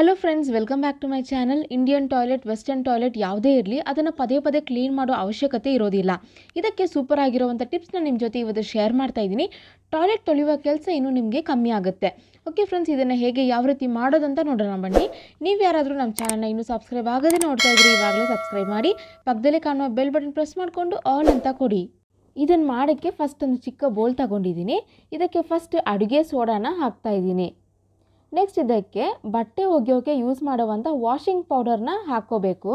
Hello friends welcome back to my channel Indian toilet western toilet ಯಾವುದೇ ಇರಲಿ, ಅದನ್ನು ಪದೇ ಪದೇ ಕ್ಲೀನ್ ಮಾಡೋ ಅವಶ್ಯಕತೆ ಇರೋದಿಲ್ಲ. ಇದಕ್ಕೆ ಸೂಪರ್ ಆಗಿರುವಂಥ ಟಿಪ್ಸ್ನ ನಿಮ್ಮ ಜೊತೆ ಇವತ್ತು ಶೇರ್ ಮಾಡ್ತಾ ಇದ್ದೀನಿ. ಟಾಯ್ಲೆಟ್ ತೊಳೆಯುವ ಕೆಲಸ ಇನ್ನೂ ನಿಮಗೆ ಕಮ್ಮಿ ಆಗುತ್ತೆ. ಓಕೆ ಫ್ರೆಂಡ್ಸ್ ಇದನ್ನು ಹೇಗೆ ಯಾವ ರೀತಿ ಮಾಡೋದಂತ ನೋಡೋಣ ಬನ್ನಿ. ನೀವು ಯಾರಾದರೂ ನಮ್ಮ ಚಾನಲ್ನ ಇನ್ನೂ ಸಬ್ಸ್ಕ್ರೈಬ್ ಆಗದೆ ನೋಡ್ತಾ ಇದ್ರಿ, ಇವಾಗಲೇ ಸಬ್ಸ್ಕ್ರೈಬ್ ಮಾಡಿ, ಪಕ್ಕದಲ್ಲೇ ಕಾಣುವ ಬೆಲ್ ಬಟನ್ ಪ್ರೆಸ್ ಮಾಡಿಕೊಂಡು ಆಲ್ ಅಂತ ಕೊಡಿ. ಇದನ್ನು ಮಾಡೋಕ್ಕೆ ಫಸ್ಟ್ ಒಂದು ಚಿಕ್ಕ ಬೋಲ್ ತಗೊಂಡಿದ್ದೀನಿ. ಇದಕ್ಕೆ ಫಸ್ಟ್ ಅಡುಗೆ ಸೋಡಾನ ಹಾಕ್ತಾ ಇದ್ದೀನಿ. ನೆಕ್ಸ್ಟ್ ಇದಕ್ಕೆ ಬಟ್ಟೆ ಒಗೆಯೋಕೆ ಯೂಸ್ ಮಾಡುವಂಥ ವಾಷಿಂಗ್ ಪೌಡರ್ನ ಹಾಕ್ಕೋಬೇಕು.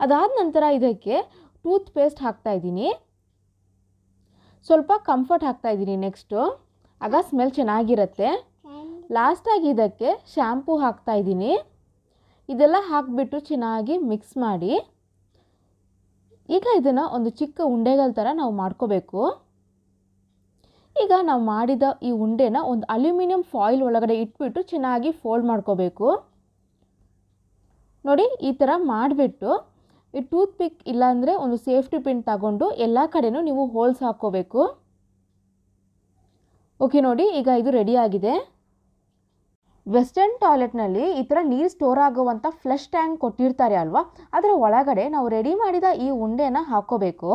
ಅದಾದ ನಂತರ ಇದಕ್ಕೆ ಟೂತ್ ಪೇಸ್ಟ್ ಹಾಕ್ತಾ ಇದ್ದೀನಿ. ಸ್ವಲ್ಪ ಕಂಫರ್ಟ್ ಹಾಕ್ತಾ ಇದ್ದೀನಿ ನೆಕ್ಸ್ಟು ಆಗ ಸ್ಮೆಲ್ ಚೆನ್ನಾಗಿರುತ್ತೆ. ಲಾಸ್ಟಾಗಿ ಇದಕ್ಕೆ ಶ್ಯಾಂಪೂ ಹಾಕ್ತಾ ಇದ್ದೀನಿ. ಇದೆಲ್ಲ ಹಾಕಿಬಿಟ್ಟು ಚೆನ್ನಾಗಿ ಮಿಕ್ಸ್ ಮಾಡಿ. ಈಗ ಇದನ್ನು ಒಂದು ಚಿಕ್ಕ ಉಂಡೆಗಳ ಥರ ನಾವು ಮಾಡ್ಕೋಬೇಕು. ಈಗ ನಾವು ಮಾಡಿದ ಈ ಉಂಡೆನ ಒಂದು ಅಲ್ಯೂಮಿನಿಯಂ ಫಾಯಿಲ್ ಒಳಗಡೆ ಇಟ್ಬಿಟ್ಟು ಚೆನ್ನಾಗಿ ಫೋಲ್ಡ್ ಮಾಡ್ಕೋಬೇಕು. ನೋಡಿ, ಈ ಥರ ಮಾಡಿಬಿಟ್ಟು ಈ ಟೂತ್ ಪಿಕ್ ಇಲ್ಲಾಂದರೆ ಒಂದು ಸೇಫ್ಟಿ ಪಿನ್ ತಗೊಂಡು ಎಲ್ಲ ಕಡೆನೂ ನೀವು ಹೋಲ್ಸ್ ಹಾಕ್ಕೋಬೇಕು. ಓಕೆ, ನೋಡಿ, ಈಗ ಇದು ರೆಡಿ ಆಗಿದೆ. ವೆಸ್ಟರ್ನ್ ಟಾಯ್ಲೆಟ್ನಲ್ಲಿ ಈ ಥರ ನೀರು ಸ್ಟೋರ್ ಆಗುವಂಥ ಫ್ಲಶ್ ಟ್ಯಾಂಕ್ ಕೊಟ್ಟಿರ್ತಾರೆ ಅಲ್ವಾ? ಅದರ ಒಳಗಡೆ ನಾವು ರೆಡಿ ಮಾಡಿದ ಈ ಉಂಡೆನ ಹಾಕ್ಕೋಬೇಕು.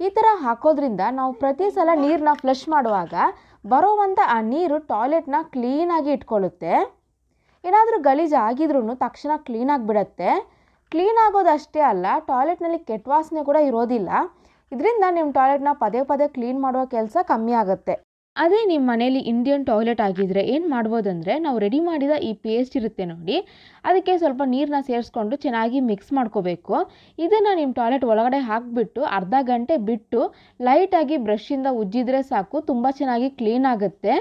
ಈ ಥರ ಹಾಕೋದ್ರಿಂದ ನಾವು ಪ್ರತಿ ಸಲ ನೀರನ್ನ ಫ್ಲಶ್ ಮಾಡುವಾಗ ಬರೋವಂಥ ಆ ನೀರು ಟಾಯ್ಲೆಟ್ನ ಕ್ಲೀನಾಗಿ ಇಟ್ಕೊಳ್ಳುತ್ತೆ. ಏನಾದರೂ ಗಲೀಜು ಆಗಿದ್ರೂ ತಕ್ಷಣ ಕ್ಲೀನಾಗಿ ಬಿಡುತ್ತೆ ಕ್ಲೀನ್ ಆಗೋದಷ್ಟೇ ಅಲ್ಲ ಟಾಯ್ಲೆಟ್ನಲ್ಲಿ ಕೆಟ್ಟ ವಾಸನೆ ಕೂಡ ಇರೋದಿಲ್ಲ. ಇದರಿಂದ ನಿಮ್ಮ ಟಾಯ್ಲೆಟ್ನ ಪದೇ ಪದೇ ಕ್ಲೀನ್ ಮಾಡುವ ಕೆಲಸ ಕಮ್ಮಿ ಆಗುತ್ತೆ. ಅದೇ ನಿಮ್ಮ ಮನೇಲಿ ಇಂಡಿಯನ್ ಟಾಯ್ಲೆಟ್ ಆಗಿದ್ದರೆ ಏನು ಮಾಡ್ಬೋದಂದರೆ ನಾವು ರೆಡಿ ಮಾಡಿದ ಈ ಪೇಸ್ಟ್ ಇರುತ್ತೆ ನೋಡಿ, ಅದಕ್ಕೆ ಸ್ವಲ್ಪ ನೀರನ್ನ ಸೇರಿಸ್ಕೊಂಡು ಚೆನ್ನಾಗಿ ಮಿಕ್ಸ್ ಮಾಡ್ಕೋಬೇಕು. ಇದನ್ನು ನಿಮ್ಮ ಟಾಯ್ಲೆಟ್ ಒಳಗಡೆ ಹಾಕಿಬಿಟ್ಟು ಅರ್ಧ ಗಂಟೆ ಬಿಟ್ಟು ಲೈಟಾಗಿ ಬ್ರಷಿಂದ ಉಜ್ಜಿದ್ರೆ ಸಾಕು, ತುಂಬ ಚೆನ್ನಾಗಿ ಕ್ಲೀನ್ ಆಗುತ್ತೆ.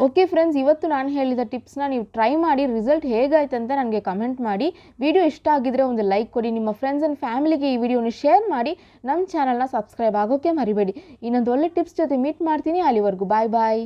ಓಕೆ ಫ್ರೆಂಡ್ಸ್ ಇವತ್ತು ನಾನು ಹೇಳಿದ ಟಿಪ್ಸ್ನ ನೀವು ಟ್ರೈ ಮಾಡಿ ರಿಸಲ್ಟ್ ಹೇಗಾಯ್ತು ಅಂತ ನನಗೆ ಕಮೆಂಟ್ ಮಾಡಿ. ವಿಡಿಯೋ ಇಷ್ಟ ಆಗಿದ್ರೆ ಒಂದು ಲೈಕ್ ಕೊಡಿ, ನಿಮ್ಮ ಫ್ರೆಂಡ್ಸ್ ಆ್ಯಂಡ್ ಫ್ಯಾಮಿಲಿಗೆ ಈ ವಿಡಿಯೋನ ಶೇರ್ ಮಾಡಿ. ನಮ್ಮ ಚಾನಲ್ನ ಸಬ್ಸ್ಕ್ರೈಬ್ ಆಗೋಕ್ಕೆ ಮರಿಬೇಡಿ. ಇನ್ನೊಂದು ಒಳ್ಳೆ ಟಿಪ್ಸ್ ಜೊತೆ ಮೀಟ್ ಮಾಡ್ತೀನಿ. ಅಲ್ಲಿವರೆಗೂ ಬಾಯ್ ಬಾಯ್